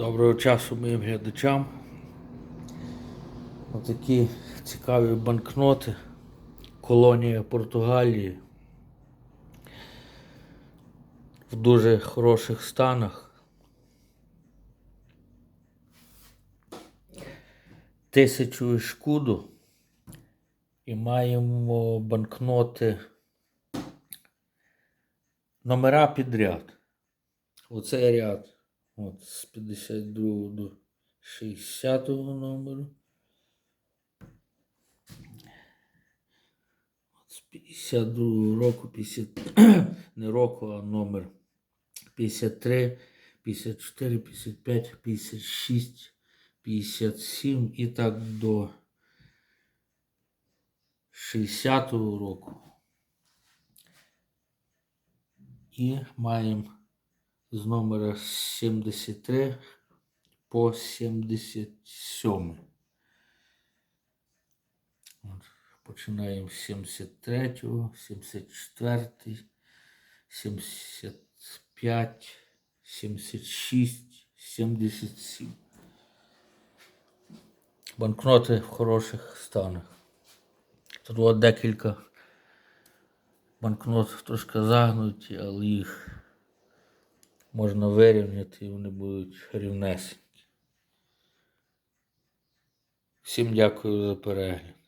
Доброго часу моїм глядачам. Отакі цікаві банкноти. Колонія Португалії. В дуже хороших станах. Тисячу і шкуду. І маємо банкноти номера підряд. Оцей ряд. От, з 52 до 60 номеру. От З 52 року, 50, не року, а номер 53, 54, 55, 56, 57 і так до 60 року. І маємо з номера 73 по 77. От, Починаємо з 73, 74, 75, 76, 77. Банкноти в хороших станах. Тут декілька банкнот трошки загнуті, але їх можна вирівняти і вони будуть рівнесенькі. Всім дякую за перегляд.